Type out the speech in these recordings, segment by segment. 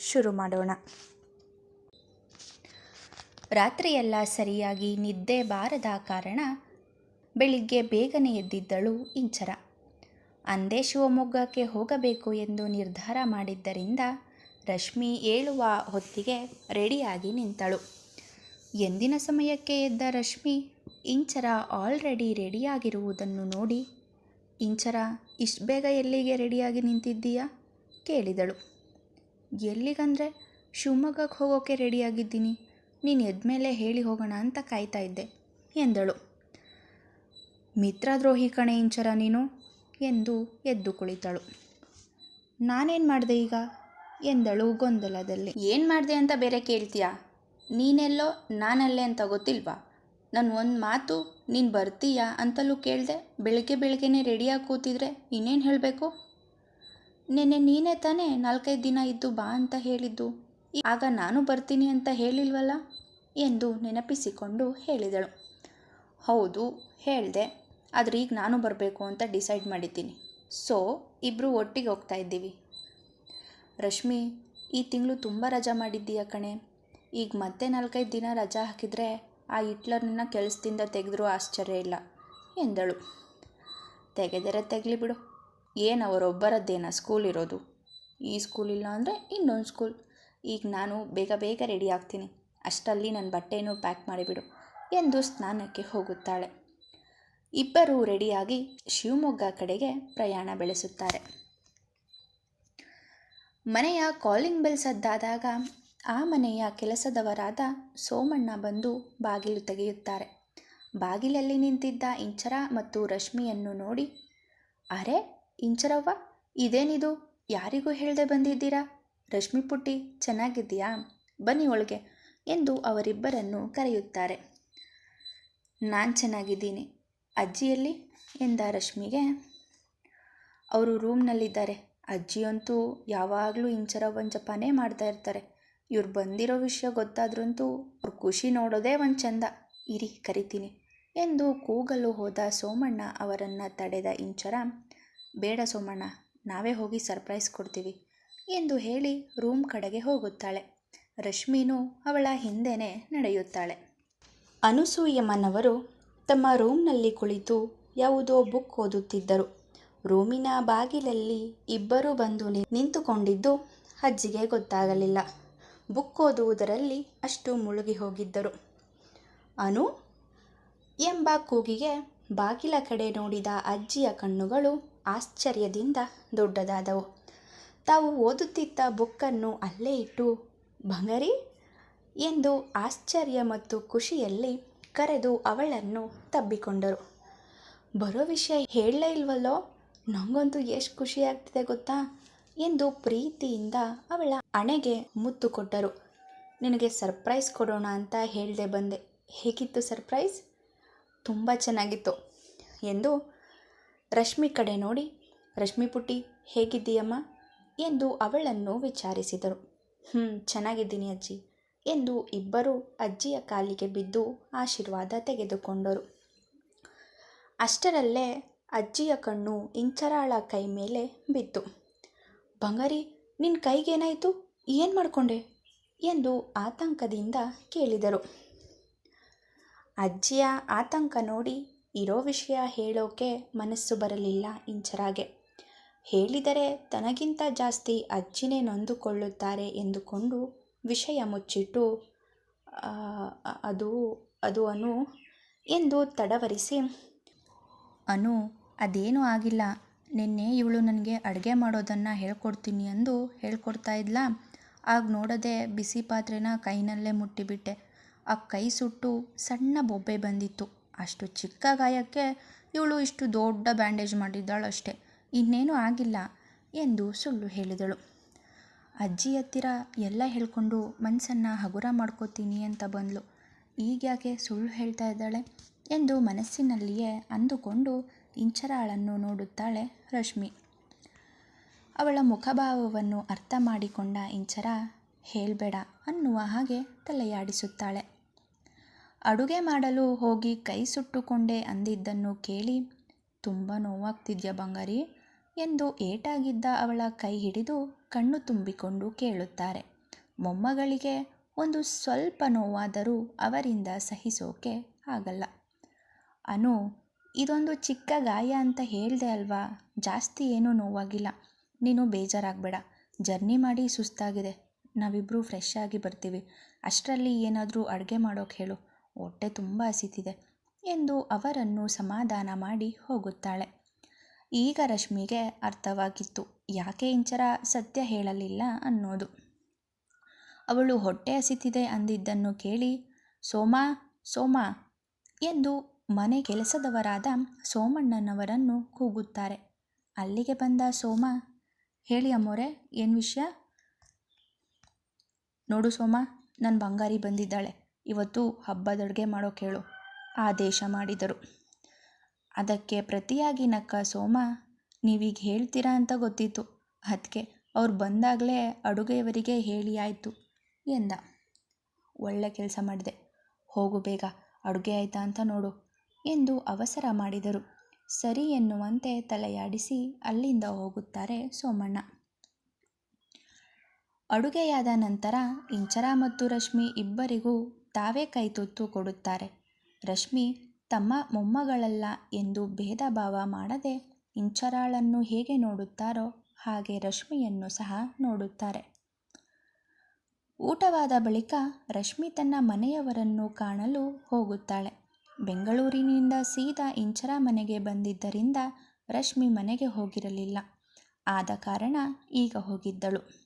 ಶುರು ಮಾಡೋಣ. ರಾತ್ರಿಯೆಲ್ಲ ಸರಿಯಾಗಿ ನಿದ್ದೆ ಬಾರದ ಕಾರಣ ಬೆಳಿಗ್ಗೆ ಬೇಗನೆ ಎದ್ದಿದ್ದಳು ಇಂಚರ. ಅಂದೇ ಶಿವಮೊಗ್ಗಕ್ಕೆ ಹೋಗಬೇಕು ಎಂದು ನಿರ್ಧಾರ ಮಾಡಿದ್ದರಿಂದ ರಶ್ಮಿ ಏಳುವ ಹೊತ್ತಿಗೆ ರೆಡಿಯಾಗಿ ನಿಂತಳು. ಎಂದಿನ ಸಮಯಕ್ಕೆ ಎದ್ದ ರಶ್ಮಿ ಇಂಚರ ಆಲ್ರೆಡಿ ರೆಡಿಯಾಗಿರುವುದನ್ನು ನೋಡಿ, ಇಂಚರ, ಇಷ್ಟು ಬೇಗ ಎಲ್ಲಿಗೆ ರೆಡಿಯಾಗಿ ನಿಂತಿದ್ದೀಯಾ? ಕೇಳಿದಳು. ಎಲ್ಲಿಗಂದರೆ ಶಿವಮೊಗ್ಗಕ್ಕೆ ಹೋಗೋಕ್ಕೆ ರೆಡಿಯಾಗಿದ್ದೀನಿ. ನೀನು ಎದ್ಮೇಲೆ ಹೇಳಿ ಹೋಗೋಣ ಅಂತ ಕಾಯ್ತಾ ಇದ್ದೆ, ಎಂದಳು. ಮಿತ್ರದ್ರೋಹಿ ಕಣೆ ಇಂಚರ ನೀನು, ಎಂದು ಎದ್ದು ಕುಳಿತಳು. ನಾನೇನು ಮಾಡಿದೆ ಈಗ, ಎಂದಳು ಗೊಂದಲದಲ್ಲಿ. ಏನು ಮಾಡಿದೆ ಅಂತ ಬೇರೆ ಕೇಳ್ತೀಯಾ? ನೀನೆಲ್ಲೋ ನಾನಲ್ಲೇ ಅಂತ ಗೊತ್ತಿಲ್ವಾ? ನಾನು ಒಂದು ಮಾತು ನೀನು ಬರ್ತೀಯಾ ಅಂತಲೂ ಕೇಳಿದೆ, ಬೆಳಗ್ಗೆ ಬೆಳಗ್ಗೆನೇ ರೆಡಿಯಾಗಿ ಕೂತಿದ್ರೆ ಇನ್ನೇನು ಹೇಳಬೇಕು? ನೆನ್ನೆ ನೀನೇ ತಾನೇ ನಾಲ್ಕೈದು ದಿನ ಇದ್ದು ಬಾ ಅಂತ ಹೇಳಿದ್ದು. ಆಗ ನಾನು ಬರ್ತೀನಿ ಅಂತ ಹೇಳಿಲ್ವಲ್ಲ? ಎಂದು ನೆನಪಿಸಿಕೊಂಡು ಹೇಳಿದಳು. ಹೌದು, ಹೇಳಿದೆ. ಆದರೆ ಈಗ ನಾನು ಬರಬೇಕು ಅಂತ ಡಿಸೈಡ್ ಮಾಡಿದ್ದೀನಿ. ಸೊ ಇಬ್ಬರು ಒಟ್ಟಿಗೆ ಹೋಗ್ತಾ ಇದ್ದೀವಿ. ರಶ್ಮಿ, ಈ ತಿಂಗಳು ತುಂಬ ರಜಾ ಮಾಡಿದ್ದೀಯ ಕಣೆ? ಈಗ ಮತ್ತೆ ನಾಲ್ಕೈದು ದಿನ ರಜಾ ಹಾಕಿದರೆ ಆ ಹಿಟ್ಲರ್ನ ಕೆಲಸದಿಂದ ತೆಗೆದ್ರೂ ಆಶ್ಚರ್ಯ ಇಲ್ಲ, ಎಂದಳು. ತೆಗೆದರೆ ತೆಗಲಿ ಬಿಡು. ಏನು ಅವರೊಬ್ಬರದ್ದೇನ ಸ್ಕೂಲ್ ಇರೋದು? ಈ ಸ್ಕೂಲ್ ಇಲ್ಲ ಅಂದರೆ ಇನ್ನೊಂದು ಸ್ಕೂಲ್ ಈಗ ನಾನು ಬೇಗ ಬೇಗ ರೆಡಿ ಆಗ್ತೀನಿ. ಅಷ್ಟಲ್ಲಿ ನನ್ನ ಬಟ್ಟೆನೂ ಪ್ಯಾಕ್ ಮಾಡಿಬಿಡು ಎಂದು ಸ್ನಾನಕ್ಕೆ ಹೋಗುತ್ತಾಳೆ. ಇಬ್ಬರೂ ರೆಡಿಯಾಗಿ ಶಿವಮೊಗ್ಗ ಕಡೆಗೆ ಪ್ರಯಾಣ ಬೆಳೆಸುತ್ತಾರೆ. ಮನೆಯ ಕಾಲಿಂಗ್ ಬೆಲ್ ಸದ್ದಾದಾಗ ಆ ಮನೆಯ ಕೆಲಸದವರಾದ ಸೋಮಣ್ಣ ಬಂದು ಬಾಗಿಲು ತೆಗೆಯುತ್ತಾರೆ. ಬಾಗಿಲಲ್ಲಿ ನಿಂತಿದ್ದ ಇಂಚರ ಮತ್ತು ರಶ್ಮಿಯನ್ನು ನೋಡಿ, ಅರೆ ಇಂಚರವ್ವ, ಇದೇನಿದು? ಯಾರಿಗೂ ಹೇಳದೆ ಬಂದಿದ್ದೀರಾ? ರಶ್ಮಿ ಪುಟ್ಟಿ, ಚೆನ್ನಾಗಿದ್ದೀಯಾ? ಬನ್ನಿ ಒಳಗೆ ಎಂದು ಅವರಿಬ್ಬರನ್ನು ಕರೆಯುತ್ತಾರೆ. ನಾನು ಚೆನ್ನಾಗಿದ್ದೀನಿ. ಅಜ್ಜಿಯಲ್ಲಿ? ಎಂದ ರಶ್ಮಿಗೆ. ಅವರು ರೂಮ್ನಲ್ಲಿದ್ದಾರೆ. ಅಜ್ಜಿಯಂತೂ ಯಾವಾಗಲೂ ಇಂಚರವ್ವನ ಜಪಾನೇ ಮಾಡ್ತಾ ಇರ್ತಾರೆ. ಇವ್ರು ಬಂದಿರೋ ವಿಷಯ ಗೊತ್ತಾದ್ರಂತೂ ಅವ್ರ ಖುಷಿ ನೋಡೋದೇ ಒಂದು ಚಂದ. ಇರಿ, ಕರಿತೀನಿ ಎಂದು ಕೂಗಲು ಹೋದ ಸೋಮಣ್ಣ ಅವರನ್ನು ತಡೆದ ಇಂಚರ ಬೇಡ ಸೋಮಣ್ಣ, ನಾವೇ ಹೋಗಿ ಸರ್ಪ್ರೈಸ್ ಕೊಡ್ತೀವಿ ಎಂದು ಹೇಳಿ ರೂಮ್ ಕಡೆಗೆ ಹೋಗುತ್ತಾಳೆ. ರಶ್ಮಿನೂ ಅವಳ ಹಿಂದೆನೇ ನಡೆಯುತ್ತಾಳೆ. ಅನುಸೂಯಮ್ಮನವರು ತಮ್ಮ ರೂಮ್ನಲ್ಲಿ ಕುಳಿತು ಯಾವುದೋ ಬುಕ್ ಓದುತ್ತಿದ್ದರು. ರೂಮಿನ ಬಾಗಿಲಲ್ಲಿ ಇಬ್ಬರು ಬಂದು ನಿಂತುಕೊಂಡಿದ್ದು ಅಜ್ಜಿಗೆ ಗೊತ್ತಾಗಲಿಲ್ಲ. ಬುಕ್ ಓದುವುದರಲ್ಲಿ ಅಷ್ಟು ಮುಳುಗಿ ಹೋಗಿದ್ದರು. ಅನು ಎಂಬ ಕೂಗಿಗೆ ಬಾಗಿಲ ಕಡೆ ನೋಡಿದ ಅಜ್ಜಿಯ ಕಣ್ಣುಗಳು ಆಶ್ಚರ್ಯದಿಂದ ದೊಡ್ಡದಾದವು. ತಾವು ಓದುತ್ತಿದ್ದ ಬುಕ್ಕನ್ನು ಅಲ್ಲೇ ಇಟ್ಟು, ಬಂಗರಿ ಎಂದು ಆಶ್ಚರ್ಯ ಮತ್ತು ಖುಷಿಯಲ್ಲಿ ಕರೆದು ಅವಳನ್ನು ತಬ್ಬಿಕೊಂಡರು. ಬರೋ ವಿಷಯ ಹೇಳಲೇ ಇಲ್ವಲ್ಲೋ? ನನಗಂತೂ ಎಷ್ಟು ಖುಷಿ ಆಗ್ತಿದೆ ಗೊತ್ತಾ ಎಂದು ಪ್ರೀತಿಯಿಂದ ಅವಳ ಹಣೆಗೆ ಮುತ್ತು ಕೊಟ್ಟರು. ನಿನಗೆ ಸರ್ಪ್ರೈಸ್ ಕೊಡೋಣ ಅಂತ ಹೇಳದೆ ಬಂದೆ. ಹೇಗಿತ್ತು ಸರ್ಪ್ರೈಸ್? ತುಂಬ ಚೆನ್ನಾಗಿತ್ತು ಎಂದು ರಶ್ಮಿ ಕಡೆ ನೋಡಿ, ರಶ್ಮಿ ಪುಟ್ಟಿ, ಹೇಗಿದ್ದೀಯಮ್ಮ? ಎಂದು ಅವಳನ್ನು ವಿಚಾರಿಸಿದರು. ಹ್ಞೂ ಚೆನ್ನಾಗಿದ್ದೀನಿ ಅಜ್ಜಿ ಎಂದು ಇಬ್ಬರು ಅಜ್ಜಿಯ ಕಾಲಿಗೆ ಬಿದ್ದು ಆಶೀರ್ವಾದ ತೆಗೆದುಕೊಂಡರು. ಅಷ್ಟರಲ್ಲೇ ಅಜ್ಜಿಯ ಕಣ್ಣು ಇಂಚರಾಳ ಕೈ ಮೇಲೆ ಬಿತ್ತು. ಬಂಗಾರಿ ನಿನ್ನ ಕೈಗೇನಾಯಿತು? ಏನು ಮಾಡಿಕೊಂಡೆ? ಎಂದು ಆತಂಕದಿಂದ ಕೇಳಿದರು. ಅಜ್ಜಿಯ ಆತಂಕ ನೋಡಿ ಇರೋ ವಿಷಯ ಹೇಳೋಕೆ ಮನಸ್ಸು ಬರಲಿಲ್ಲ ಇಂಚರಾಗೆ. ಹೇಳಿದರೆ ತನಗಿಂತ ಜಾಸ್ತಿ ಅಜ್ಜಿನೇ ನೊಂದುಕೊಳ್ಳುತ್ತಾರೆ ಎಂದುಕೊಂಡು ವಿಷಯ ಮುಚ್ಚಿಟ್ಟು ಅದು ಅದು ಅನು ಎಂದು ತಡವರಿಸಿ, ಅನು, ಅದೇನೂ ಆಗಿಲ್ಲ. ನಿನ್ನೆ ಇವಳು ನನಗೆ ಅಡುಗೆ ಮಾಡೋದನ್ನು ಹೇಳ್ಕೊಡ್ತೀನಿ ಎಂದು ಹೇಳ್ಕೊಡ್ತಾ ಇದ್ಲ. ಆಗ ನೋಡದೆ ಬಿಸಿ ಪಾತ್ರೆನ ಕೈನಲ್ಲೇ ಮುಟ್ಟಿಬಿಟ್ಟೆ. ಆ ಕೈ ಸುಟ್ಟು ಸಣ್ಣ ಬೊಬ್ಬೆ ಬಂದಿತ್ತು. ಅಷ್ಟು ಚಿಕ್ಕ ಗಾಯಕ್ಕೆ ಇವಳು ಇಷ್ಟು ದೊಡ್ಡ ಬ್ಯಾಂಡೇಜ್ ಮಾಡಿದ್ದಾಳಷ್ಟೇ. ಇನ್ನೇನೂ ಆಗಿಲ್ಲ ಎಂದು ಸುಳ್ಳು ಹೇಳಿದಳು. ಅಜ್ಜಿ ಹತ್ತಿರ ಎಲ್ಲ ಹೇಳ್ಕೊಂಡು ಮನಸ್ಸನ್ನು ಹಗುರ ಮಾಡ್ಕೋತೀನಿ ಅಂತ ಬಂದಳು ಈಗ್ಯಾಕೆ ಸುಳ್ಳು ಹೇಳ್ತಾ ಇದ್ದಾಳೆ ಎಂದು ಮನಸ್ಸಿನಲ್ಲಿಯೇ ಅಂದುಕೊಂಡು ಇಂಚರಾಳನ್ನು ನೋಡುತ್ತಾಳೆ ರಶ್ಮಿ. ಅವಳ ಮುಖಭಾವವನ್ನು ಅರ್ಥ ಮಾಡಿಕೊಂಡ ಇಂಚರ, ಹೇಳಬೇಡ ಅನ್ನುವ ಹಾಗೆ ತಲೆಯಾಡಿಸುತ್ತಾಳೆ. ಅಡುಗೆ ಮಾಡಲು ಹೋಗಿ ಕೈ ಸುಟ್ಟುಕೊಂಡೆ ಅಂದಿದ್ದನ್ನು ಕೇಳಿ, ತುಂಬ ನೋವಾಗ್ತಿದ್ಯಾ ಬಂಗಾರಿ? ಎಂದು ಏಟಾಗಿದ್ದ ಅವಳ ಕೈ ಹಿಡಿದು ಕಣ್ಣು ತುಂಬಿಕೊಂಡು ಕೇಳುತ್ತಾರೆ. ಮೊಮ್ಮಗಳಿಗೆ ಒಂದು ಸ್ವಲ್ಪ ನೋವಾದರೂ ಅವರಿಂದ ಸಹಿಸೋಕೆ ಆಗಲ್ಲ. ಅನು, ಇದೊಂದು ಚಿಕ್ಕ ಗಾಯ ಅಂತ ಹೇಳಿದೆ ಅಲ್ವಾ? ಜಾಸ್ತಿ ಏನೂ ನೋವಾಗಿಲ್ಲ. ನೀನು ಬೇಜಾರಾಗಬೇಡ. ಜರ್ನಿ ಮಾಡಿ ಸುಸ್ತಾಗಿದೆ. ನಾವಿಬ್ಬರೂ ಫ್ರೆಶ್ ಆಗಿ ಬರ್ತೀವಿ. ಅಷ್ಟರಲ್ಲಿ ಏನಾದರೂ ಅಡುಗೆ ಮಾಡೋಕೆ ಹೇಳು. ಹೊಟ್ಟೆ ತುಂಬ ಹಸಿತಿದೆ ಎಂದು ಅವರನ್ನು ಸಮಾಧಾನ ಮಾಡಿ ಹೋಗುತ್ತಾಳೆ. ಈಗ ರಶ್ಮಿಗೆ ಅರ್ಥವಾಗಿತ್ತು. ಯಾಕೆ ಇಂಚರ ಸತ್ಯ ಹೇಳಲಿಲ್ಲ ಅನ್ನೋದು. ಅವಳು ಹೊಟ್ಟೆ ಹಸಿತಿದೆ ಅಂದಿದ್ದನ್ನು ಕೇಳಿ, ಸೋಮಾ ಸೋಮಾ ಎಂದು ಮನೆ ಕೆಲಸದವರಾದ ಸೋಮಣ್ಣನವರನ್ನು ಕೂಗುತ್ತಾರೆ. ಅಲ್ಲಿಗೆ ಬಂದ ಸೋಮ? ಹೇಳಿ ಅಮ್ಮೋರೆ, ಏನು ವಿಷಯ? ನೋಡು ಸೋಮ ನನ್ನ ಬಂಗಾರಿ ಬಂದಿದ್ದಾಳೆ. ಇವತ್ತು ಹಬ್ಬದಡುಗೆ ಮಾಡೋಕೆ ಹೇಳು ಆದೇಶ ಮಾಡಿದರು. ಅದಕ್ಕೆ ಪ್ರತಿಯಾಗಿ ನಕ್ಕ, ಸೋಮ, ನೀವೀಗ ಹೇಳ್ತೀರಾ ಅಂತ ಗೊತ್ತಿತ್ತು. ಅದಕ್ಕೆ ಅವ್ರು ಬಂದಾಗಲೇ ಅಡುಗೆಯವರಿಗೆ ಹೇಳಿ ಆಯಿತು ಎಂದ. ಒಳ್ಳೆ ಕೆಲಸ ಮಾಡಿದೆ. ಹೋಗು ಬೇಗ, ಅಡುಗೆ ಆಯ್ತಾ ಅಂತ ನೋಡು ಎಂದು ಅವಸರ ಮಾಡಿದರು. ಸರಿ ಎನ್ನುವಂತೆ ತಲೆಯಾಡಿಸಿ ಅಲ್ಲಿಂದ ಹೋಗುತ್ತಾರೆ ಸೋಮಣ್ಣ. ಅಡುಗೆಯಾದ ನಂತರ ಇಂಚರ ಮತ್ತು ರಶ್ಮಿ ಇಬ್ಬರಿಗೂ ತಾವೇ ಕೈತುತ್ತು ಕೊಡುತ್ತಾರೆ. ರಶ್ಮಿ, ತಮ್ಮ ಮೊಮ್ಮಗಳಲ್ಲ ಎಂದು ಭೇದ ಭಾವ ಮಾಡದೆ ಇಂಚರಾಳನ್ನು ಹೇಗೆ ನೋಡುತ್ತಾರೋ ಹಾಗೆ ರಶ್ಮಿಯನ್ನು ಸಹ ನೋಡುತ್ತಾರೆ. ಊಟವಾದ ಬಳಿಕ ರಶ್ಮಿ ತನ್ನ ಮನೆಯವರನ್ನು ಕಾಣಲು ಹೋಗುತ್ತಾಳೆ. ಬೆಂಗಳೂರಿನಿಂದ ಸೀದಾ ಇಂಚರ ಮನೆಗೆ ಬಂದಿದ್ದರಿಂದ ರಶ್ಮಿ ಮನೆಗೆ ಹೋಗಿರಲಿಲ್ಲ. ಆದ ಕಾರಣ ಈಗ ಹೋಗಿದ್ದಳು.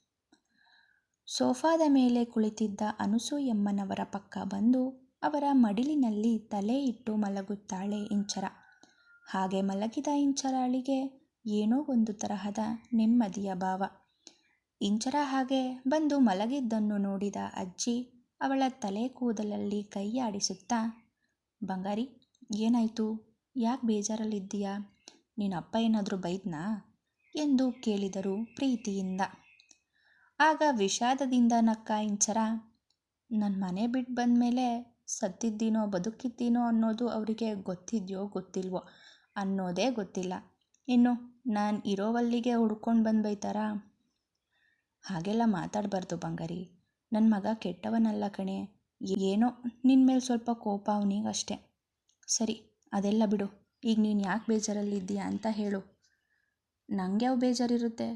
ಸೋಫಾದ ಮೇಲೆ ಕುಳಿತಿದ್ದ ಅನುಸೂಯಮ್ಮನವರ ಪಕ್ಕ ಬಂದು ಅವರ ಮಡಿಲಿನಲ್ಲಿ ತಲೆ ಇಟ್ಟು ಮಲಗುತ್ತಾಳೆ ಇಂಚರ. ಹಾಗೆ ಮಲಗಿದ ಇಂಚರಾಳಿಗೆ ಏನೋ ಒಂದು ತರಹದ ನೆಮ್ಮದಿಯ ಭಾವ. ಇಂಚರ ಹಾಗೆ ಬಂದು ಮಲಗಿದ್ದನ್ನು ನೋಡಿದ ಅಜ್ಜಿ ಅವಳ ತಲೆ ಕೂದಲಲ್ಲಿ ಕೈಯಾಡಿಸುತ್ತಾ, ಬಂಗಾರಿ, ಏನಾಯಿತು? ಯಾಕೆ ಬೇಜಾರಲ್ಲಿದ್ದೀಯಾ? ನಿನ್ನ ಅಪ್ಪ ಏನಾದರೂ ಬೈದ್ನಾ? ಎಂದು ಕೇಳಿದರು ಪ್ರೀತಿಯಿಂದ. ಆಗ ವಿಷಾದದಿಂದ ನಕ್ಕ ಇಂಚರ ನನ್ನ ಮನೆ ಬಿಟ್ಟು ಬಂದ ಮೇಲೆ ಸತ್ತಿದ್ದೀನೋ, ಬದುಕಿದ್ದೀನೋ ಅನ್ನೋದು ಅವರಿಗೆ ಗೊತ್ತಿದೆಯೋ, ಗೊತ್ತಿಲ್ವೋ ಅನ್ನೋದೇ ಗೊತ್ತಿಲ್ಲ. ಇನ್ನು ನಾನು ಇರೋವಲ್ಲಿಗೆ ಹುಡ್ಕೊಂಡು ಬಂದು ಬೈತಾರಾ ಹಾಗೆಲ್ಲ ಮಾತಾಡಬಾರ್ದು ಬಂಗಾರಿ. ನನ್ನ ಮಗ ಕೆಟ್ಟವನಲ್ಲ ಕಣೆ. ಏನೋ ನಿನ್ನ ಮೇಲೆ ಸ್ವಲ್ಪ ಕೋಪ ಅವನಿಗಷ್ಟೇ. ಸರಿ, ಅದೆಲ್ಲ ಬಿಡು. ಈಗ ನೀನು ಯಾಕೆ ಬೇಜಾರಲ್ಲಿದ್ದೀಯಾ ಅಂತ ಹೇಳು. ನನಗೆ ಯಾವ ಬೇಜಾರಿರುತ್ತೆ.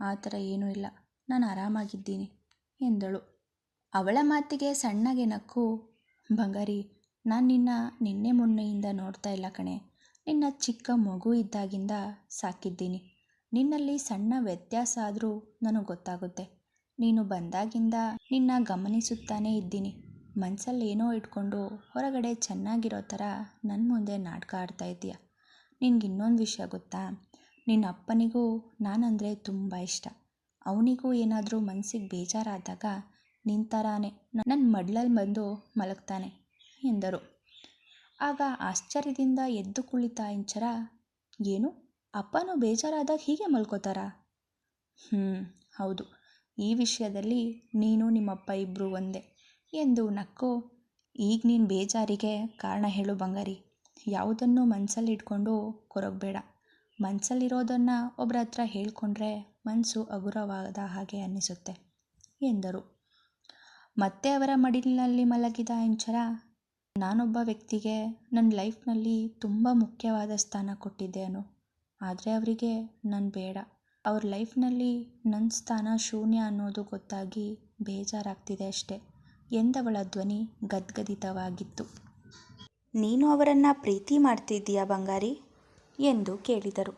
ಆ ಥರ ಏನೂ ಇಲ್ಲ. ನಾನು ಆರಾಮಾಗಿದ್ದೀನಿ ಎಂದಳು. ಅವಳ ಮಾತಿಗೆ ಸಣ್ಣಗೆ ನಕ್ಕು, ಬಂಗಾರಿ, ನಾನು ನಿನ್ನ ನಿನ್ನೆ ಮೊನ್ನೆಯಿಂದ ನೋಡ್ತಾ ಇಲ್ಲ ಕಣೆ. ನಿನ್ನ ಚಿಕ್ಕ ಮಗು ಇದ್ದಾಗಿಂದ ಸಾಕಿದ್ದೀನಿ. ನಿನ್ನಲ್ಲಿ ಸಣ್ಣ ವ್ಯತ್ಯಾಸ ಆದರೂ ನನಗೆ ಗೊತ್ತಾಗುತ್ತೆ. ನೀನು ಬಂದಾಗಿಂದ ನಿನ್ನ ಗಮನಿಸುತ್ತಾನೇ ಇದ್ದೀನಿ. ಮನಸ್ಸಲ್ಲಿ ಏನೋ ಇಟ್ಕೊಂಡು ಹೊರಗಡೆ ಚೆನ್ನಾಗಿರೋ ಥರ ನನ್ನ ಮುಂದೆ ನಾಟಕ ಆಡ್ತಾ ಇದ್ದೀಯ? ನಿನ್ಗೆ ಇನ್ನೊಂದು ವಿಷಯ ಗೊತ್ತಾ? ನಿನ್ನ ಅಪ್ಪನಿಗೂ ನಾನಂದರೆ ತುಂಬ ಇಷ್ಟ. ಅವನಿಗೂ ಏನಾದರೂ ಮನಸ್ಸಿಗೆ ಬೇಜಾರಾದಾಗ ನಿಂತಾರಾನೆ ನನ್ನ ಮಡ್ಲಲ್ಲಿ ಬಂದು ಮಲಗ್ತಾನೆ ಎಂದರು. ಆಗ ಆಶ್ಚರ್ಯದಿಂದ ಎದ್ದು ಕುಳಿತ ಇಂಚರ, ಏನು? ಅಪ್ಪನೂ ಬೇಜಾರಾದಾಗ ಹೀಗೆ ಮಲ್ಕೋತಾರಾ? ಹ್ಞೂ ಹೌದು. ಈ ವಿಷಯದಲ್ಲಿ ನೀನು ನಿಮ್ಮಪ್ಪ ಇಬ್ಬರು ಒಂದೇ ಎಂದು ನಕ್ಕು, ಈಗ ನೀನು ಬೇಜಾರಿಗೆ ಕಾರಣ ಹೇಳು ಬಂಗಾರಿ. ಯಾವುದನ್ನು ಮನಸ್ಸಲ್ಲಿ ಇಟ್ಕೊಂಡು ಕೊರಗಬೇಡ. ಮನಸ್ಸಲ್ಲಿರೋದನ್ನು ಒಬ್ಬರ ಹತ್ರ ಹೇಳಿಕೊಂಡ್ರೆ ಮನಸ್ಸು ಹಗುರವಾದ ಹಾಗೆ ಅನ್ನಿಸುತ್ತೆ, ಎಂದರು. ಮತ್ತೆ ಅವರ ಮಡಿಲಿನಲ್ಲಿ ಮಲಗಿದ ಇಂಚರ ನಾನೊಬ್ಬ ವ್ಯಕ್ತಿಗೆ ನನ್ನ ಲೈಫ್ನಲ್ಲಿ ತುಂಬ ಮುಖ್ಯವಾದ ಸ್ಥಾನ ಕೊಟ್ಟಿದ್ದೇನು ಆದರೆ ಅವರಿಗೆ ನಾನು ಬೇಡ. ಅವ್ರ ಲೈಫ್ನಲ್ಲಿ ನನ್ನ ಸ್ಥಾನ ಶೂನ್ಯ ಅನ್ನೋದು ಗೊತ್ತಾಗಿ ಬೇಜಾರಾಗ್ತಿದೆ ಅಷ್ಟೆ, ಎಂದವಳ ಧ್ವನಿ ಗದ್ಗದಿತವಾಗಿತ್ತು. ನೀನು ಅವರನ್ನು ಪ್ರೀತಿ ಮಾಡ್ತಿದ್ದೀಯಾ ಬಂಗಾರಿ? ಎಂದು ಕೇಳಿದರು.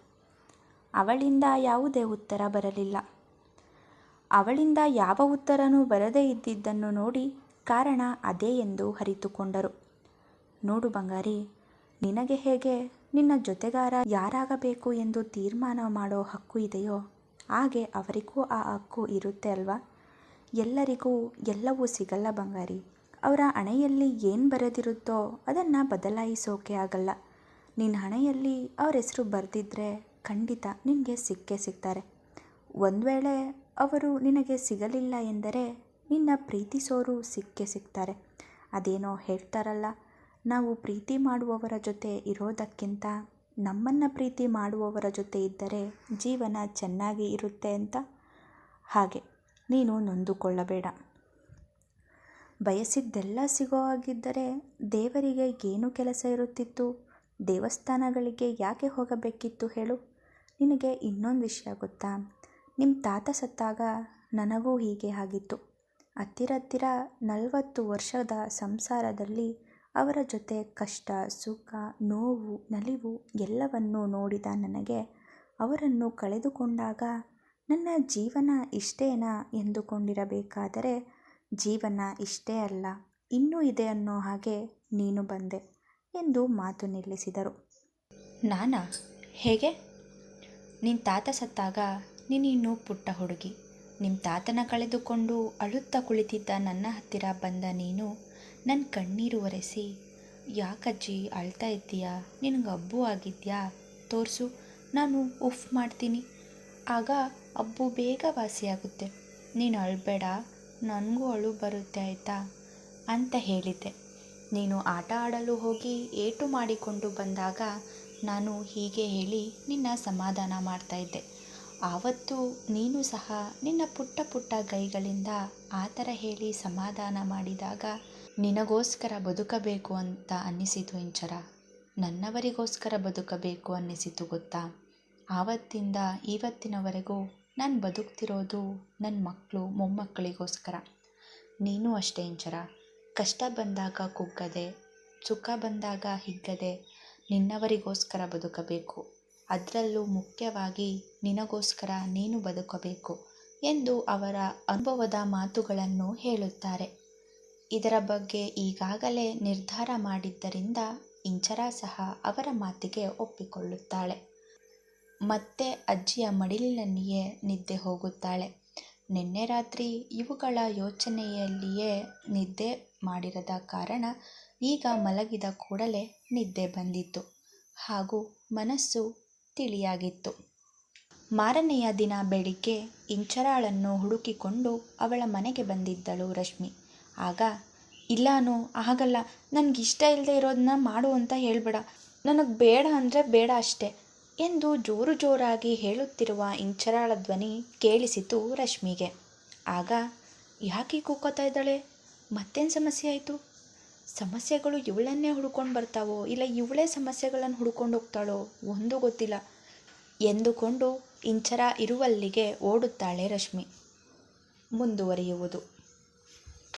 ಅವಳಿಂದ ಯಾವುದೇ ಉತ್ತರ ಬರಲಿಲ್ಲ. ಅವಳಿಂದ ಯಾವ ಉತ್ತರನೂ ಬರದೇ ಇದ್ದಿದ್ದನ್ನು ನೋಡಿ ಕಾರಣ ಅದೇ ಎಂದು ಅರಿತುಕೊಂಡರು. ನೋಡು ಬಂಗಾರಿ, ನಿನಗೆ ಹೇಗೆ ನಿನ್ನ ಜೊತೆಗಾರ ಯಾರಾಗಬೇಕು ಎಂದು ತೀರ್ಮಾನ ಮಾಡೋ ಹಕ್ಕು ಇದೆಯೋ ಹಾಗೆ ಅವರಿಗೂ ಆ ಹಕ್ಕು ಇರುತ್ತೆ ಅಲ್ವಾ? ಎಲ್ಲರಿಗೂ ಎಲ್ಲವೂ ಸಿಗಲ್ಲ ಬಂಗಾರಿ. ಅವರ ಹಣೆಯಲ್ಲಿ ಏನು ಬರೆದಿರುತ್ತೋ ಅದನ್ನು ಬದಲಾಯಿಸೋಕೆ ಆಗಲ್ಲ. ನಿನ್ನ ಹಣೆಯಲ್ಲಿ ಅವ್ರ ಹೆಸರು ಬರೆದಿದ್ದರೆ ಖಂಡಿತ ನಿನಗೆ ಸಿಕ್ಕೇ ಸಿಗ್ತಾರೆ. ಒಂದು ವೇಳೆ ಅವರು ನಿನಗೆ ಸಿಗಲಿಲ್ಲ ಎಂದರೆ ನಿನ್ನ ಪ್ರೀತಿಸೋರು ಸಿಕ್ಕೇ ಸಿಗ್ತಾರೆ. ಅದೇನೋ ಹೇಳ್ತಾರಲ್ಲ, ನಾವು ಪ್ರೀತಿ ಮಾಡುವವರ ಜೊತೆ ಇರೋದಕ್ಕಿಂತ ನಮ್ಮನ್ನು ಪ್ರೀತಿ ಮಾಡುವವರ ಜೊತೆ ಇದ್ದರೆ ಜೀವನ ಚೆನ್ನಾಗಿ ಇರುತ್ತೆ ಅಂತ? ಹಾಗೆ, ನೀನು ನೊಂದುಕೊಳ್ಳಬೇಡ. ಬಯಸಿದ್ದೆಲ್ಲ ಸಿಗೋ ಹಾಗಿದ್ದರೆ ದೇವರಿಗೆ ಏನು ಕೆಲಸ ಇರುತ್ತಿತ್ತು? ದೇವಸ್ಥಾನಗಳಿಗೆ ಯಾಕೆ ಹೋಗಬೇಕಿತ್ತು ಹೇಳು? ನಿನಗೆ ಇನ್ನೊಂದು ವಿಷಯ ಗೊತ್ತಾ? ನಿಮ್ಮ ತಾತ ಸತ್ತಾಗ ನನಗೂ ಹೀಗೆ ಆಗಿತ್ತು. ಹತ್ತಿರ ಹತ್ತಿರ ನಲವತ್ತು ವರ್ಷದ ಸಂಸಾರದಲ್ಲಿ ಅವರ ಜೊತೆ ಕಷ್ಟ, ಸುಖ, ನೋವು, ನಲಿವು ಎಲ್ಲವನ್ನೂ ನೋಡಿದ ನನಗೆ ಅವರನ್ನು ಕಳೆದುಕೊಂಡಾಗ ನನ್ನ ಜೀವನ ಇಷ್ಟೇನಾ ಎಂದುಕೊಂಡಿರಬೇಕಾದರೆ ಜೀವನ ಇಷ್ಟೇ ಅಲ್ಲ, ಇನ್ನೂ ಇದೆ ಅನ್ನೋ ಹಾಗೆ ನೀನು ಬಂದೆ. ಎಂದು ಮಾತು ನಿಲ್ಲಿಸಿದರು. ನಾನಾ? ಹೇಗೆ? ನಿನ್ನ ತಾತ ಸತ್ತಾಗ ನೀನಿನ್ನೂ ಪುಟ್ಟ ಹುಡುಗಿ. ನಿಮ್ಮ ತಾತನ ಕಳೆದುಕೊಂಡು ಅಳುತ್ತಾ ಕುಳಿತಿದ್ದ ನನ್ನ ಹತ್ತಿರ ಬಂದ ನೀನು ನನ್ನ ಕಣ್ಣೀರು ಒರೆಸಿ, ಯಾಕಜ್ಜಿ, ಅಳ್ತಾ ಇದ್ದೀಯಾ? ನಿನಗೆ ಅಬ್ಬು ಆಗಿದ್ಯಾ? ತೋರಿಸು, ನಾನು ಉಫ್ ಮಾಡ್ತೀನಿ. ಆಗ ಅಬ್ಬು ಬೇಗ ವಾಸಿಯಾಗುತ್ತೆ. ನೀನು ಅಳಬೇಡ, ನನಗೂ ಅಳು ಬರುತ್ತೆ ಆಯಿತಾ ಅಂತ ಹೇಳಿದ್ದೆ. ನೀನು ಆಟ ಆಡಲು ಹೋಗಿ ಏಟು ಮಾಡಿಕೊಂಡು ಬಂದಾಗ ನಾನು ಹೀಗೆ ಹೇಳಿ ನಿನ್ನ ಸಮಾಧಾನ ಮಾಡ್ತಾ ಇದ್ದೆ. ಆವತ್ತು ನೀನು ಸಹ ನಿನ್ನ ಪುಟ್ಟ ಪುಟ್ಟ ಕೈಗಳಿಂದ ಆ ಥರ ಹೇಳಿ ಸಮಾಧಾನ ಮಾಡಿದಾಗ ನಿನಗೋಸ್ಕರ ಬದುಕಬೇಕು ಅಂತ ಅನ್ನಿಸಿತು ಇಂಚರ. ನನ್ನವರಿಗೋಸ್ಕರ ಬದುಕಬೇಕು ಅನ್ನಿಸಿತು ಗೊತ್ತಾ? ಆವತ್ತಿಂದ ಇವತ್ತಿನವರೆಗೂ ನಾನು ಬದುಕ್ತಿರೋದು ನನ್ನ ಮಕ್ಕಳು ಮೊಮ್ಮಕ್ಕಳಿಗೋಸ್ಕರ. ನೀನು ಅಷ್ಟೇ ಇಂಚರ. ಕಷ್ಟ ಬಂದಾಗ ಕುಗ್ಗದೆ, ಸುಖ ಬಂದಾಗ ಹಿಗ್ಗದೆ ನಿನ್ನವರಿಗೋಸ್ಕರ ಬದುಕಬೇಕು. ಅದರಲ್ಲೂ ಮುಖ್ಯವಾಗಿ ನಿನಗೋಸ್ಕರ ನೀನು ಬದುಕಬೇಕು ಎಂದು ಅವರ ಅನುಭವದ ಮಾತುಗಳನ್ನು ಹೇಳುತ್ತಾರೆ. ಇದರ ಬಗ್ಗೆ ಈಗಾಗಲೇ ನಿರ್ಧಾರ ಮಾಡಿದ್ದರಿಂದ ಇಂಚರ ಸಹ ಅವರ ಮಾತಿಗೆ ಒಪ್ಪಿಕೊಳ್ಳುತ್ತಾಳೆ. ಮತ್ತೆ ಅಜ್ಜಿಯ ಮಡಿಲಿನಲ್ಲಿಯೇ ನಿದ್ದೆ ಹೋಗುತ್ತಾಳೆ. ನಿನ್ನೆ ರಾತ್ರಿ ಇವುಗಳ ಯೋಚನೆಯಲ್ಲಿಯೇ ನಿದ್ದೆ ಮಾಡಿರದ ಕಾರಣ ಈಗ ಮಲಗಿದ ಕೂಡಲೇ ನಿದ್ದೆ ಬಂದಿತ್ತು ಹಾಗೂ ಮನಸ್ಸು ತಿಳಿಯಾಗಿತ್ತು. ಮಾರನೆಯ ದಿನ ಬೆಳಿಗ್ಗೆ ಇಂಚರಾಳನ್ನು ಹುಡುಕಿಕೊಂಡು ಅವಳ ಮನೆಗೆ ಬಂದಿದ್ದಳು ರಶ್ಮಿ. ಆಗ ಇಲ್ಲಾನು ಆಗಲ್ಲ ನನಗಿಷ್ಟ ಇಲ್ಲದೆ ಇರೋದನ್ನ ಮಾಡು ಅಂತ ಹೇಳಬೇಡ. ನನಗೆ ಬೇಡ ಅಂದರೆ ಬೇಡ ಅಷ್ಟೆ. ಎಂದು ಜೋರು ಜೋರಾಗಿ ಹೇಳುತ್ತಿರುವ ಇಂಚರಾಳ ಧ್ವನಿ ಕೇಳಿಸಿತು ರಶ್ಮಿಗೆ. ಆಗ, ಯಾಕೆ ಕೂಕೋತಾ ಇದ್ದಾಳೆ? ಮತ್ತೇನು ಸಮಸ್ಯೆ ಆಯಿತು? ಸಮಸ್ಯೆಗಳು ಇವಳನ್ನೇ ಹುಡ್ಕೊಂಡು ಬರ್ತಾವೋ ಇಲ್ಲ ಇವಳೇ ಸಮಸ್ಯೆಗಳನ್ನು ಹುಡ್ಕೊಂಡು ಹೋಗ್ತಾಳೋ ಒಂದು ಗೊತ್ತಿಲ್ಲ ಎಂದುಕೊಂಡು ಇಂಚರ ಇರುವಲ್ಲಿಗೆ ಓಡುತ್ತಾಳೆ ರಶ್ಮಿ. ಮುಂದುವರಿಯುವುದು.